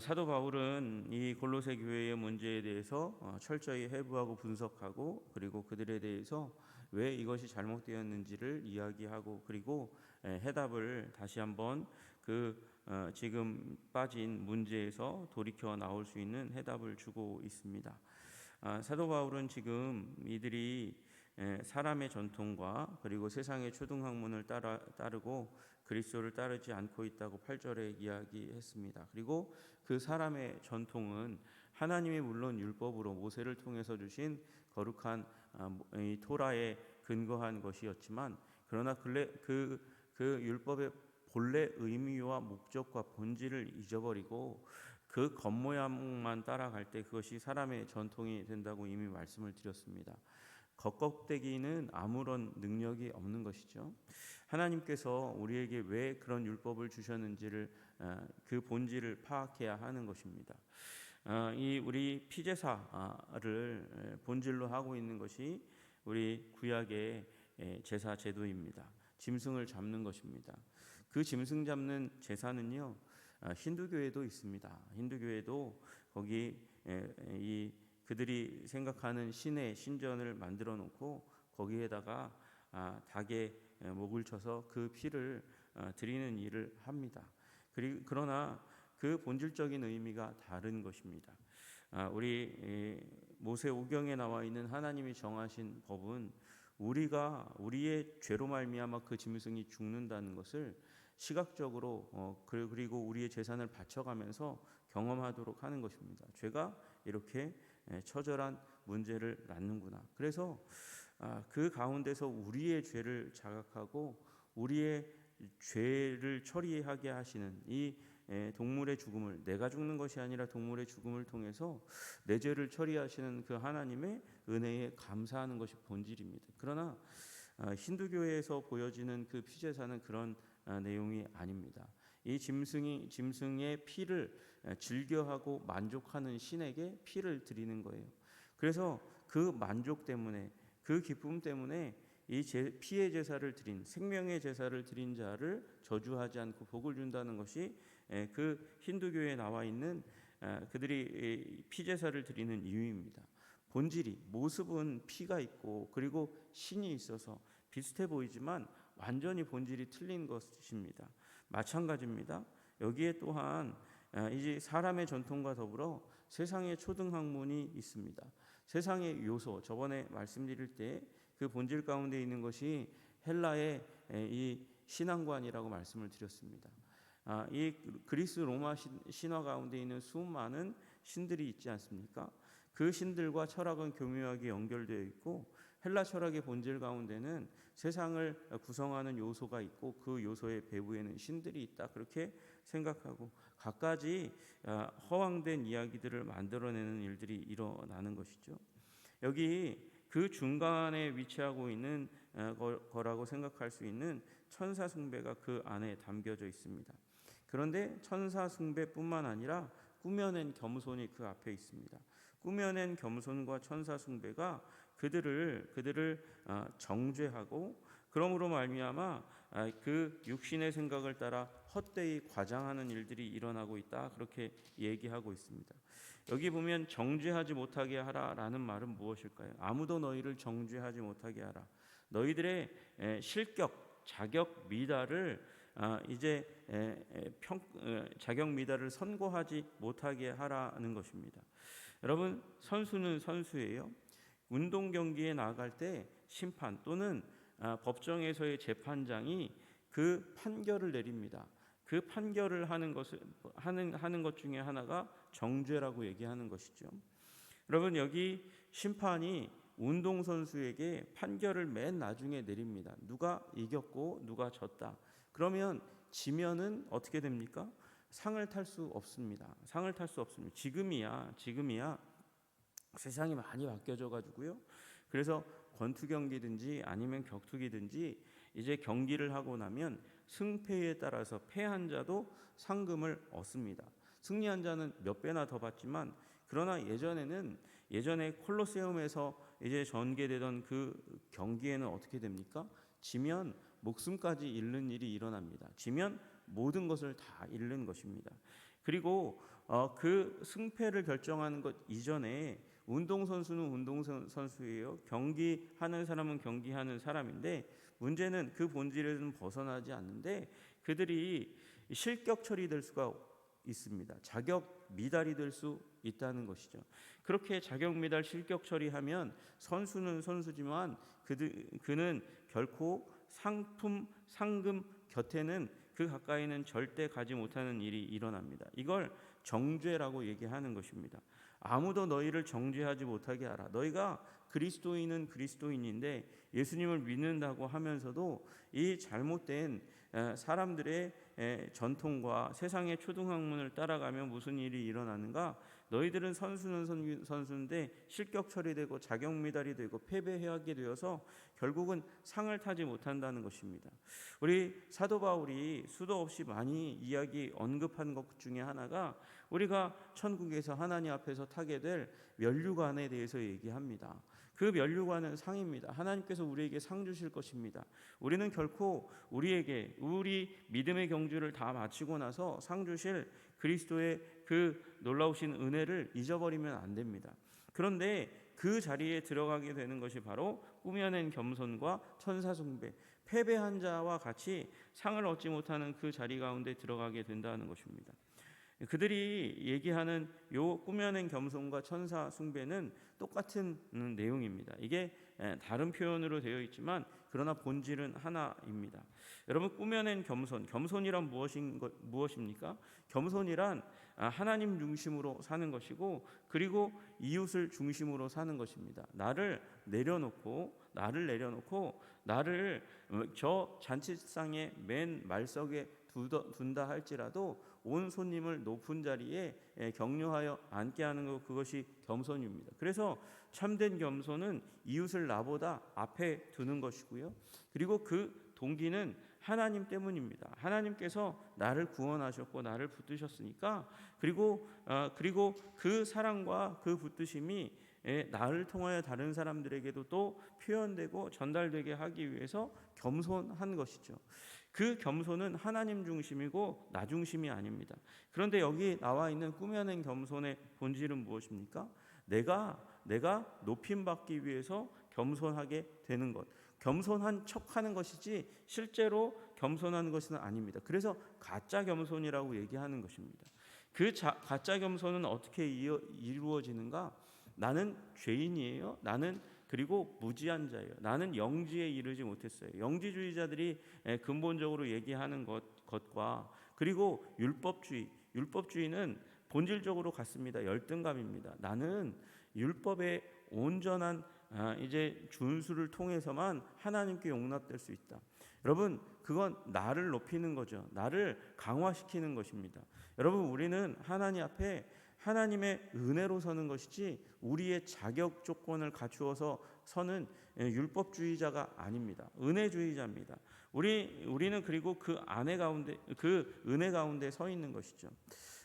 사도 바울은 이 골로새 교회의 문제에 대해서 어, 철저히 해부하고 분석하고 그리고 그들에 대해서 왜 이것이 잘못되었는지를 이야기하고 그리고 에, 해답을 다시 한번 그 어, 지금 빠진 문제에서 돌이켜 나올 수 있는 해답을 주고 있습니다. 아, 사도 바울은 지금 이들이 에, 사람의 전통과 그리고 세상의 초등학문을 따라, 따르고 그리스도를 따르지 않고 있다고 8절에 이야기했습니다. 그리고 그 사람의 전통은 하나님이 물론 율법으로 모세를 통해서 주신 거룩한 아, 이 토라에 근거한 것이었지만 그러나 그, 그, 그 율법의 본래 의미와 목적과 본질을 잊어버리고 그 겉모양만 따라갈 때 그것이 사람의 전통이 된다고 이미 말씀을 드렸습니다. 겉껍데기는 아무런 능력이 없는 것이죠. 하나님께서 우리에게 왜 그런 율법을 주셨는지를 어, 그 본질을 파악해야 하는 것입니다. 어, 이 우리 피제사를 본질로 하고 있는 것이 우리 구약의 제사 제도입니다. 짐승을 잡는 것입니다. 그 짐승 잡는 제사는요 어, 힌두교에도 있습니다. 힌두교에도 거기 이 그들이 생각하는 신의 신전을 만들어 놓고 거기에다가 아, 닭의 목을 쳐서 그 피를 어, 드리는 일을 합니다. 그러나 그 본질적인 의미가 다른 것입니다. 아, 우리 모세 오경에 나와 있는 하나님이 정하신 법은 우리가 우리의 죄로 말미암아 그 짐승이 죽는다는 것을 시각적으로 어, 그리고 우리의 재산을 바쳐가면서 경험하도록 하는 것입니다. 죄가 이렇게 처절한 문제를 낳는구나. 그래서 아, 그 가운데서 우리의 죄를 자각하고 우리의 죄를 처리하게 하시는 이 동물의 죽음을 내가 죽는 것이 아니라 동물의 죽음을 통해서 내 죄를 처리하시는 그 하나님의 은혜에 감사하는 것이 본질입니다. 그러나 아, 힌두교에서 보여지는 그 피제사는 그런 아, 내용이 아닙니다. 이 짐승이 짐승의 피를 즐겨하고 만족하는 신에게 피를 드리는 거예요. 그래서 그 만족 때문에 그 기쁨 때문에 이 피의 제사를 드린 생명의 제사를 드린 자를 저주하지 않고 복을 준다는 것이 그 힌두교에 나와 있는 그들이 피 제사를 드리는 이유입니다. 본질이 모습은 피가 있고 그리고 신이 있어서 비슷해 보이지만 완전히 본질이 틀린 것입니다. 마찬가지입니다. 여기에 또한 이제 사람의 전통과 더불어 세상의 초등학문이 있습니다. 세상의 요소 저번에 말씀드릴 때 그 본질 가운데 있는 것이 헬라의 이 신앙관이라고 말씀을 드렸습니다. 아, 이 그리스 로마 신화 가운데 있는 수많은 신들이 있지 않습니까? 그 신들과 철학은 교묘하게 연결되어 있고 헬라 철학의 본질 가운데는 세상을 구성하는 요소가 있고 그 요소의 배후에는 신들이 있다 그렇게 생각하고 갖가지 아, 허황된 이야기들을 만들어내는 일들이 일어나는 것이죠. 여기 그 중간에 위치하고 있는 아, 거라고 생각할 수 있는 천사 숭배가 그 안에 담겨져 있습니다. 그런데 천사 숭배뿐만 아니라 꾸며낸 겸손이 그 앞에 있습니다. 꾸며낸 겸손과 천사 숭배가 그들을 그들을 아, 정죄하고 그러므로 말미암아 아, 그 육신의 생각을 따라 헛되이 과장하는 일들이 일어나고 있다 그렇게 얘기하고 있습니다. 여기 보면 정죄하지 못하게 하라라는 말은 무엇일까요? 아무도 너희를 정죄하지 못하게 하라. 너희들의 실격 자격 미달을 아, 이제 평, 자격 미달을 선고하지 못하게 하라는 것입니다. 여러분 선수는 선수예요. 운동 경기에 나갈 때 심판 또는 아, 법정에서의 재판장이 그 판결을 내립니다. 그 판결을 하는 것을 하는 하는 것 중에 하나가 정죄라고 얘기하는 것이죠. 여러분 여기 심판이 운동 선수에게 판결을 맨 나중에 내립니다. 누가 이겼고 누가 졌다. 그러면 지면은 어떻게 됩니까? 상을 탈 수 없습니다. 상을 탈 수 없습니다. 지금이야, 지금이야 세상이 많이 바뀌어져 가지고요. 그래서 권투 경기든지 아니면 격투기든지 이제 경기를 하고 나면 승패에 따라서 패한 자도 상금을 얻습니다. 승리한 자는 몇 배나 더 받지만 그러나 예전에는 예전에 콜로세움에서 이제 전개되던 그 경기에는 어떻게 됩니까? 지면 목숨까지 잃는 일이 일어납니다. 지면 모든 것을 다 잃는 것입니다. 그리고 어, 그 승패를 결정하는 것 이전에 운동 선수는 운동 선수예요. 경기하는 사람은 경기하는 사람인데 문제는 그 본질에는 벗어나지 않는데 그들이 실격 처리될 수가 있습니다. 자격 미달이 될 수 있다는 것이죠. 그렇게 자격 미달 실격 처리하면 선수는 선수지만 그들, 그는 결코 상품 상금 곁에는 그 가까이는 절대 가지 못하는 일이 일어납니다. 이걸 정죄라고 얘기하는 것입니다. 아무도 너희를 정죄하지 못하게 하라. 너희가 그리스도인은 그리스도인인데 예수님을 믿는다고 하면서도 이 잘못된 사람들의 전통과 세상의 초등학문을 따라가면 무슨 일이 일어나는가? 너희들은 선수는 선수인데 실격 처리되고 자격 미달이 되고 패배하게 되어서 결국은 상을 타지 못한다는 것입니다. 우리 사도 바울이 수도 없이 많이 이야기 언급한 것 중에 하나가 우리가 천국에서 하나님 앞에서 타게 될 면류관에 대해서 얘기합니다. 그 면류관은 상입니다. 하나님께서 우리에게 상 주실 것입니다. 우리는 결코 우리에게 우리 믿음의 경주를 다 마치고 나서 상 주실 그리스도의 그 놀라우신 은혜를 잊어버리면 안 됩니다. 그런데 그 자리에 들어가게 되는 것이 바로 꾸며낸 겸손과 천사 숭배, 패배한 자와 같이 상을 얻지 못하는 그 자리 가운데 들어가게 된다는 것입니다. 그들이 얘기하는 요 꾸며낸 겸손과 천사 숭배는 똑같은 음, 내용입니다. 이게 다른 표현으로 되어 있지만 그러나 본질은 하나입니다. 여러분 꾸며낸 겸손, 겸손이란 무엇인 것, 무엇입니까? 겸손이란 아, 하나님 중심으로 사는 것이고 그리고 이웃을 중심으로 사는 것입니다. 나를 내려놓고 나를 내려놓고 나를 어, 저 잔치상의 맨 말석에 둔다 할지라도 온 손님을 높은 자리에 격려하여 앉게 하는 것 그것이 겸손입니다. 그래서 참된 겸손은 이웃을 나보다 앞에 두는 것이고요. 그리고 그 동기는 하나님 때문입니다. 하나님께서 나를 구원하셨고 나를 붙드셨으니까 그리고 어, 그리고 그 사랑과 그 붙드심이 나를 통하여 다른 사람들에게도 또 표현되고 전달되게 하기 위해서 겸손한 것이죠. 그 겸손은 하나님 중심이고 나 중심이 아닙니다. 그런데 여기 나와 있는 꾸며낸 겸손의 본질은 무엇입니까? 내가 내가 높임 받기 위해서 겸손하게 되는 것. 겸손한 척 하는 것이지 실제로 겸손하는 것은 아닙니다. 그래서 가짜 겸손이라고 얘기하는 것입니다. 그 자, 가짜 겸손은 어떻게 이루어지는가? 나는 죄인이에요. 나는 그리고 무지한 자예요. 나는 영지에 이르지 못했어요. 영지주의자들이 근본적으로 얘기하는 것, 것과 그리고 율법주의, 율법주의는 본질적으로 같습니다. 열등감입니다. 나는 율법의 온전한 아, 이제 준수를 통해서만 하나님께 용납될 수 있다. 여러분, 그건 나를 높이는 거죠. 나를 강화시키는 것입니다. 여러분, 우리는 하나님 앞에 하나님의 은혜로 서는 것이지 우리의 자격 조건을 갖추어서 서는 율법주의자가 아닙니다. 은혜주의자입니다. 우리 우리는 그리고 그 안에 가운데 그 은혜 가운데 서 있는 것이죠.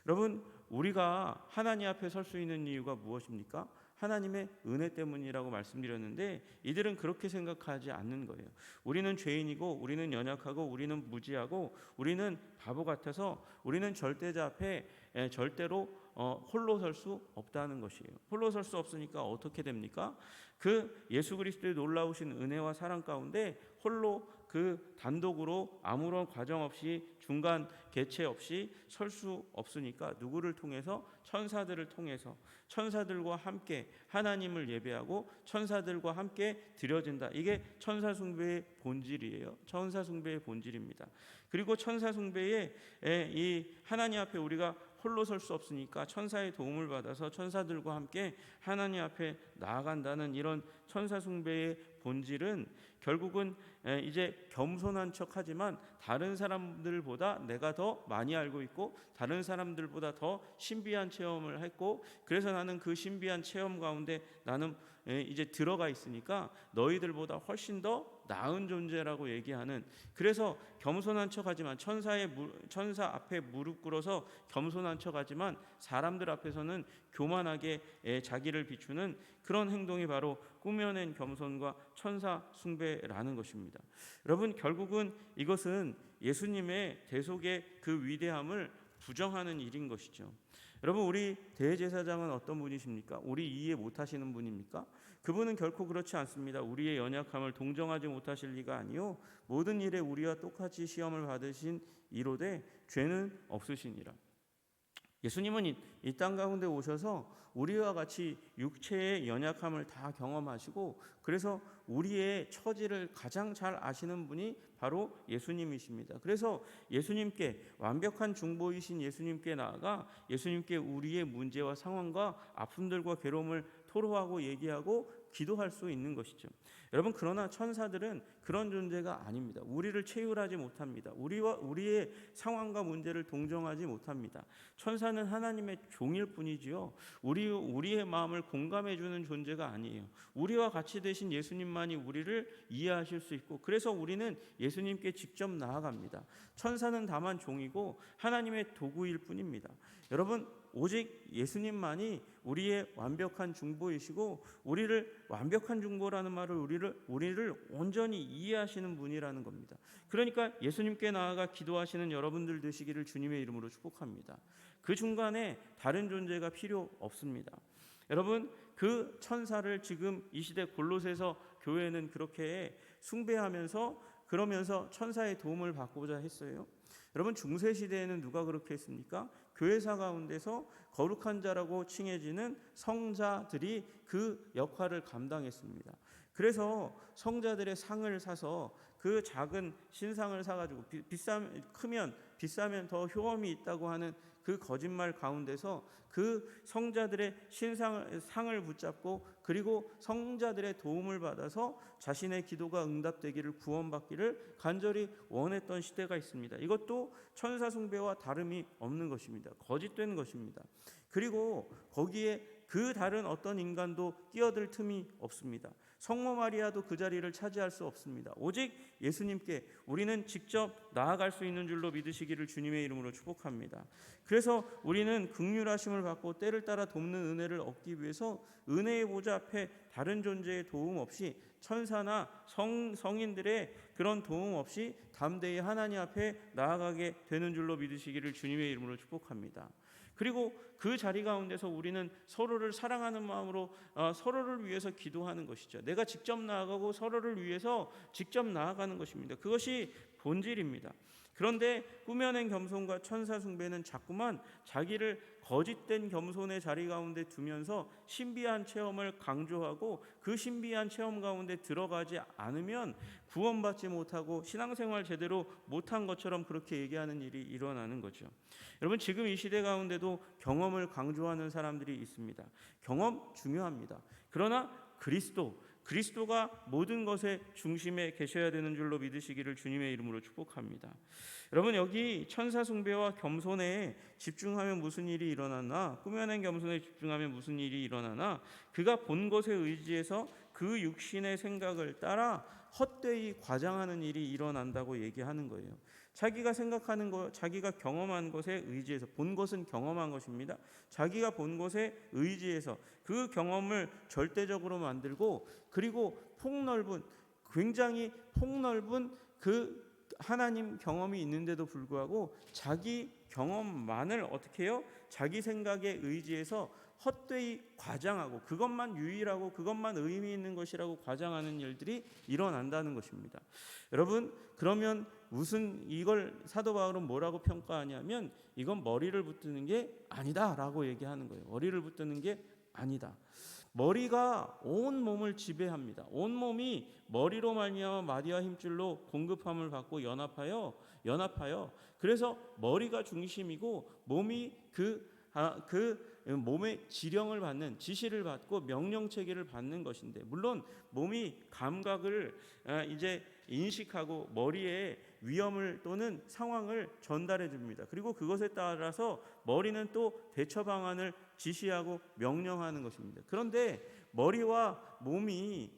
여러분, 우리가 하나님 앞에 설 수 있는 이유가 무엇입니까? 하나님의 은혜 때문이라고 말씀드렸는데 이들은 그렇게 생각하지 않는 거예요. 우리는 죄인이고 우리는 연약하고 우리는 무지하고 우리는 바보 같아서 우리는 절대자 앞에 절대로 어, 홀로 설 수 없다는 것이에요. 홀로 설 수 없으니까 어떻게 됩니까? 그 예수 그리스도의 놀라우신 은혜와 사랑 가운데 홀로 그 단독으로 아무런 과정 없이 중간 개체 없이 설 수 없으니까 누구를 통해서 천사들을 통해서 천사들과 함께 하나님을 예배하고 천사들과 함께 드려진다. 이게 천사 숭배의 본질이에요. 천사 숭배의 본질입니다. 그리고 천사 숭배의 이 하나님 앞에 우리가 홀로 설 수 없으니까 천사의 도움을 받아서 천사들과 함께 하나님 앞에 나아간다는 이런 천사 숭배의 본질은 결국은 이제 겸손한 척하지만 다른 사람들보다 내가 더 많이 알고 있고 다른 사람들보다 더 신비한 체험을 했고 그래서 나는 그 신비한 체험 가운데 나는 이제 들어가 있으니까 너희들보다 훨씬 더 나은 존재라고 얘기하는 그래서 겸손한 척하지만 천사의 천사 앞에 무릎 꿇어서 겸손한 척하지만 사람들 앞에서는 교만하게 자기를 비추는 그런 행동이 바로 꾸며낸 겸손과 천사 숭배라는 것입니다. 여러분 결국은 이것은 예수님의 대속의 그 위대함을 부정하는 일인 것이죠. 여러분 우리 대제사장은 어떤 분이십니까? 우리 이해 못하시는 분입니까? 그분은 결코 그렇지 않습니다. 우리의 연약함을 동정하지 못하실 리가 아니요 모든 일에 우리와 똑같이 시험을 받으신 이로되 죄는 없으시니라. 예수님은 이 땅 가운데 오셔서 우리와 같이 육체의 연약함을 다 경험하시고 그래서 우리의 처지를 가장 잘 아시는 분이 바로 예수님이십니다. 그래서 예수님께 완벽한 중보이신 예수님께 나아가 예수님께 우리의 문제와 상황과 아픔들과 괴로움을 토로하고 얘기하고 기도할 수 있는 것이죠. 여러분 그러나 천사들은 그런 존재가 아닙니다. 우리를 체휼하지 못합니다. 우리와 우리의 상황과 문제를 동정하지 못합니다. 천사는 하나님의 종일 뿐이지요. 우리 우리의 마음을 공감해 주는 존재가 아니에요. 우리와 같이 되신 예수님만이 우리를 이해하실 수 있고 그래서 우리는 예수님께 직접 나아갑니다. 천사는 다만 종이고 하나님의 도구일 뿐입니다. 여러분 오직 예수님만이 우리의 완벽한 중보이시고 우리를 완벽한 중보라는 말을 우리를 우리를 온전히 이해하시는 분이라는 겁니다. 그러니까 예수님께 나아가 기도하시는 여러분들 되시기를 주님의 이름으로 축복합니다. 그 중간에 다른 존재가 필요 없습니다. 여러분 그 천사를 지금 이 시대 골로새서 교회는 그렇게 숭배하면서 그러면서 천사의 도움을 받고자 했어요. 여러분 중세 시대에는 누가 그렇게 했습니까? 교회사 가운데서 거룩한 자라고 칭해지는 성자들이 그 역할을 감당했습니다. 그래서 성자들의 상을 사서 그 작은 신상을 사가지고 비싸 크면 비싸면 더 효험이 있다고 하는 그 거짓말 가운데서 그 성자들의 신상을 상을 붙잡고 그리고 성자들의 도움을 받아서 자신의 기도가 응답되기를 구원받기를 간절히 원했던 시대가 있습니다. 이것도 천사 숭배와 다름이 없는 것입니다. 거짓된 것입니다. 그리고 거기에 그 다른 어떤 인간도 끼어들 틈이 없습니다. 성모 마리아도 그 자리를 차지할 수 없습니다. 오직 예수님께 우리는 직접 나아갈 수 있는 줄로 믿으시기를 주님의 이름으로 축복합니다. 그래서 우리는 극률하심을 받고 때를 따라 돕는 은혜를 얻기 위해서 은혜의 보좌 앞에 다른 존재의 도움 없이 천사나 성, 성인들의 그런 도움 없이 담대히 하나님 앞에 나아가게 되는 줄로 믿으시기를 주님의 이름으로 축복합니다. 그리고 그 자리 가운데서 우리는 서로를 사랑하는 마음으로 어, 서로를 위해서 기도하는 것이죠. 내가 직접 나아가고 서로를 위해서 직접 나아가는 것입니다. 그것이 본질입니다. 그런데 꾸며낸 겸손과 천사 숭배는 자꾸만 자기를 거짓된 겸손의 자리 가운데 두면서 신비한 체험을 강조하고 그 신비한 체험 가운데 들어가지 않으면 구원받지 못하고 신앙생활 제대로 못한 것처럼 그렇게 얘기하는 일이 일어나는 거죠. 여러분 지금 이 시대 가운데도 경험을 강조하는 사람들이 있습니다. 경험 중요합니다. 그러나 그리스도 그리스도가 모든 것의 중심에 계셔야 되는 줄로 믿으시기를 주님의 이름으로 축복합니다. 여러분 여기 천사 숭배와 겸손에 집중하면 무슨 일이 일어나나 꾸며낸 겸손에 집중하면 무슨 일이 일어나나 그가 본 것에 의지해서 그 육신의 생각을 따라 헛되이 과장하는 일이 일어난다고 얘기하는 거예요. 자기가 생각하는 것, 자기가 경험한 것에 의지해서 본 것은 경험한 것입니다. 자기가 본 것에 의지해서 그 경험을 절대적으로 만들고 그리고 폭넓은 굉장히 폭넓은 그 하나님 경험이 있는데도 불구하고 자기 경험만을 어떻게 해요? 자기 생각에 의지해서 헛되이 과장하고 그것만 유일하고 그것만 의미 있는 것이라고 과장하는 일들이 일어난다는 것입니다. 여러분 그러면 무슨 이걸 사도 바울은 뭐라고 평가하냐면 이건 머리를 붙드는 게 아니다라고 얘기하는 거예요. 머리를 붙드는 게 아니다. 머리가 온 몸을 지배합니다. 온 몸이 머리로 말미암아 마디와 힘줄로 공급함을 받고 연합하여 연합하여 그래서 머리가 중심이고 몸이 그, 아, 그 몸의 지령을 받는 지시를 받고 명령 체계를 받는 것인데 물론 몸이 감각을 아, 이제 인식하고 머리에 위험을 또는 상황을 전달해 줍니다. 그리고 그것에 따라서 머리는 또 대처 방안을 지시하고 명령하는 것입니다. 그런데 머리와 몸이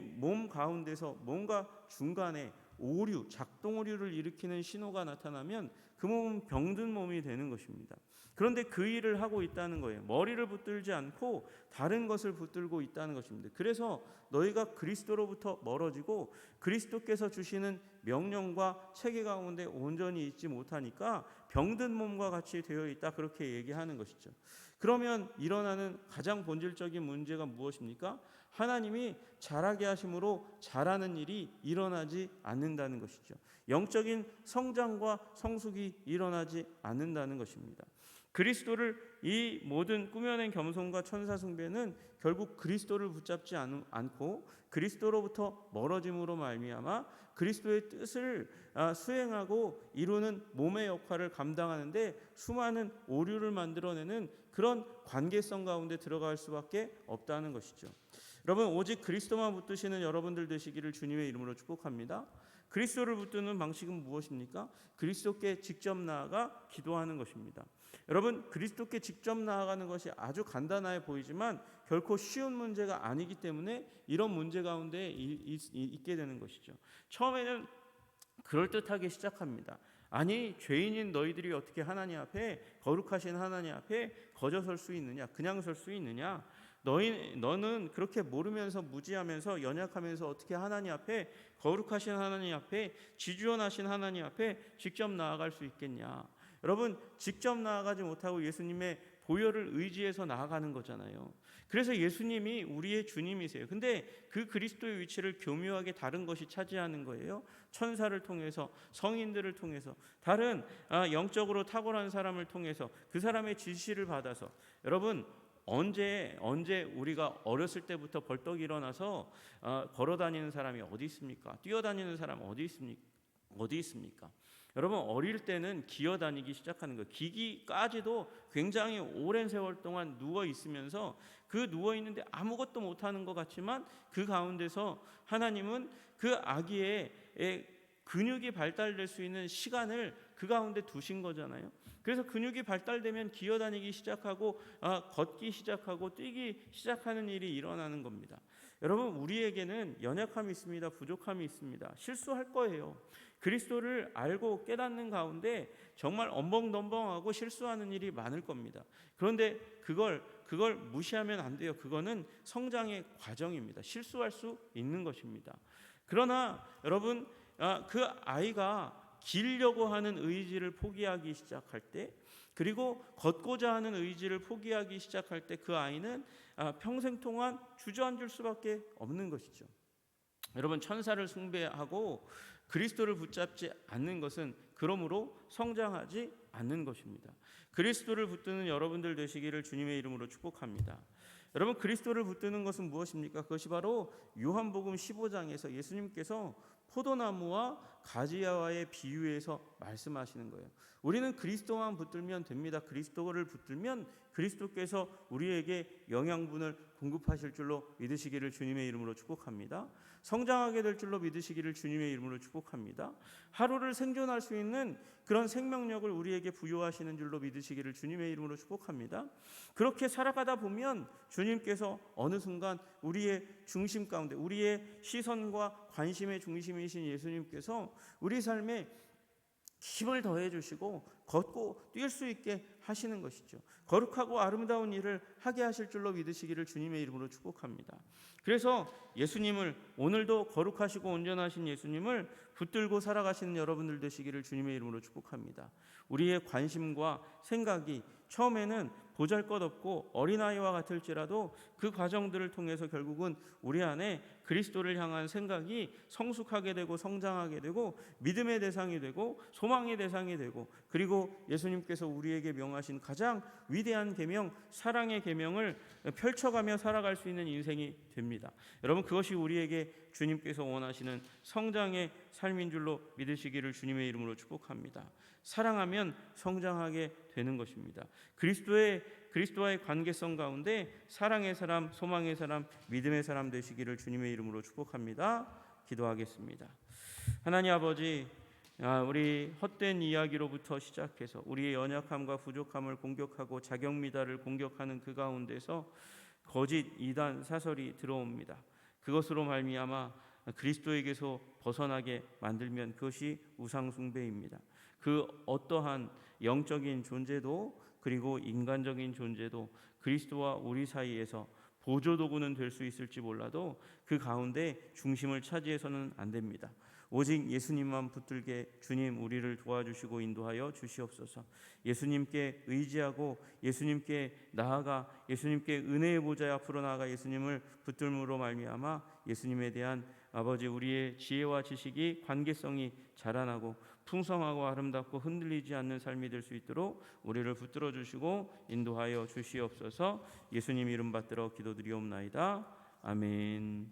몸 가운데서 뭔가 중간에 오류, 작동 오류를 일으키는 신호가 나타나면 그 몸은 병든 몸이 되는 것입니다. 그런데 그 일을 하고 있다는 거예요. 머리를 붙들지 않고 다른 것을 붙들고 있다는 것입니다. 그래서 너희가 그리스도로부터 멀어지고 그리스도께서 주시는 명령과 체계 가운데 온전히 있지 못하니까 병든 몸과 같이 되어 있다 그렇게 얘기하는 것이죠. 그러면 일어나는 가장 본질적인 문제가 무엇입니까? 하나님이 잘하게 하심으로 잘하는 일이 일어나지 않는다는 것이죠. 영적인 성장과 성숙이 일어나지 않는다는 것입니다. 그리스도를 이 모든 꾸며낸 겸손과 천사 숭배는 결국 그리스도를 붙잡지 않, 않고 그리스도로부터 멀어짐으로 말미암아 그리스도의 뜻을 아, 수행하고 이루는 몸의 역할을 감당하는데 수많은 오류를 만들어내는 그런 관계성 가운데 들어갈 수밖에 없다는 것이죠. 여러분 오직 그리스도만 붙드시는 여러분들 되시기를 주님의 이름으로 축복합니다. 그리스도를 붙드는 방식은 무엇입니까? 그리스도께 직접 나아가 기도하는 것입니다. 여러분 그리스도께 직접 나아가는 것이 아주 간단해 보이지만 결코 쉬운 문제가 아니기 때문에 이런 문제 가운데 있게 되는 것이죠. 처음에는 그럴듯하게 시작합니다. 아니 죄인인 너희들이 어떻게 하나님 앞에 거룩하신 하나님 앞에 거저 설 수 있느냐 그냥 설 수 있느냐 너희 너는 그렇게 모르면서 무지하면서 연약하면서 어떻게 하나님 앞에 거룩하신 하나님 앞에 지주원하신 하나님 앞에 직접 나아갈 수 있겠냐 여러분 직접 나아가지 못하고 예수님의 보혈을 의지해서 나아가는 거잖아요. 그래서 예수님이 우리의 주님이세요. 근데 그 그리스도의 위치를 교묘하게 다른 것이 차지하는 거예요. 천사를 통해서 성인들을 통해서 다른 아, 영적으로 탁월한 사람을 통해서 그 사람의 지시를 받아서 여러분 언제 언제 우리가 어렸을 때부터 벌떡 일어나서 어, 걸어 다니는 사람이 어디 있습니까? 뛰어 다니는 사람 어디 있습니까? 어디 있습니까? 여러분 어릴 때는 기어 다니기 시작하는 거 기기까지도 굉장히 오랜 세월 동안 누워 있으면서 그 누워 있는데 아무것도 못 하는 것 같지만 그 가운데서 하나님은 그 아기의 근육이 발달될 수 있는 시간을 그 가운데 두신 거잖아요. 그래서 근육이 발달되면 기어 다니기 시작하고 아, 걷기 시작하고 뛰기 시작하는 일이 일어나는 겁니다. 여러분 우리에게는 연약함이 있습니다. 부족함이 있습니다. 실수할 거예요. 그리스도를 알고 깨닫는 가운데 정말 엄벙덤벙하고 실수하는 일이 많을 겁니다. 그런데 그걸 그걸 무시하면 안 돼요. 그거는 성장의 과정입니다. 실수할 수 있는 것입니다. 그러나 여러분 아, 그 아이가 길려고 하는 의지를 포기하기 시작할 때 그리고 걷고자 하는 의지를 포기하기 시작할 때 그 아이는 아, 평생 동안 주저앉을 수밖에 없는 것이죠. 여러분 천사를 숭배하고 그리스도를 붙잡지 않는 것은 그러므로 성장하지 않는 것입니다. 그리스도를 붙드는 여러분들 되시기를 주님의 이름으로 축복합니다. 여러분 그리스도를 붙드는 것은 무엇입니까? 그것이 바로 요한복음 15장에서 예수님께서 포도나무와 가지야와의 비유에서 말씀하시는 거예요. 우리는 그리스도만 붙들면 됩니다. 그리스도를 붙들면 그리스도께서 우리에게 영양분을 공급하실 줄로 믿으시기를 주님의 이름으로 축복합니다. 성장하게 될 줄로 믿으시기를 주님의 이름으로 축복합니다. 하루를 생존할 수 있는 그런 생명력을 우리에게 부여하시는 줄로 믿으시기를 주님의 이름으로 축복합니다. 그렇게 살아가다 보면 주님께서 어느 순간 우리의 중심 가운데 우리의 시선과 관심의 중심이신 예수님께서 우리 삶에 힘을 더해 주시고 걷고 뛸 수 있게 하시는 것이죠. 거룩하고 아름다운 일을 하게 하실 줄로 믿으시기를 주님의 이름으로 축복합니다. 그래서 예수님을 오늘도 거룩하시고 온전하신 예수님을 붙들고 살아가시는 여러분들 되시기를 주님의 이름으로 축복합니다. 우리의 관심과 생각이 처음에는 보잘 것 없고 어린아이와 같을지라도 그 과정들을 통해서 결국은 우리 안에 그리스도를 향한 생각이 성숙하게 되고 성장하게 되고 믿음의 대상이 되고 소망의 대상이 되고 그리고 예수님께서 우리에게 명하신 가장 위대한 계명 사랑의 계명을 펼쳐가며 살아갈 수 있는 인생이 됩니다. 여러분 그것이 우리에게 주님께서 원하시는 성장의 삶인 줄로 믿으시기를 주님의 이름으로 축복합니다. 사랑하면 성장하게 되는 것입니다. 그리스도의 그리스도와의 관계성 가운데 사랑의 사람, 소망의 사람, 믿음의 사람 되시기를 주님의 이름으로 축복합니다. 기도하겠습니다. 하나님 아버지, 아, 우리 헛된 이야기로부터 시작해서 우리의 연약함과 부족함을 공격하고 자격 미달을 공격하는 그 가운데서 거짓 이단 사설이 들어옵니다. 그것으로 말미암아 그리스도에게서 벗어나게 만들면 그것이 우상 숭배입니다. 그 어떠한 영적인 존재도 그리고 인간적인 존재도 그리스도와 우리 사이에서 보조 도구는 될 수 있을지 몰라도 그 가운데 중심을 차지해서는 안 됩니다. 오직 예수님만 붙들게 주님 우리를 도와주시고 인도하여 주시옵소서. 예수님께 의지하고 예수님께 나아가 예수님께 은혜의 보좌 앞으로 나아가 예수님을 붙들므로 말미암아 예수님에 대한 아버지 우리의 지혜와 지식이 관계성이 자라나고 풍성하고 아름답고 흔들리지 않는 삶이 될 수 있도록 우리를 붙들어 주시고 인도하여 주시옵소서. 예수님 이름 받들어 기도드리옵나이다. 아멘.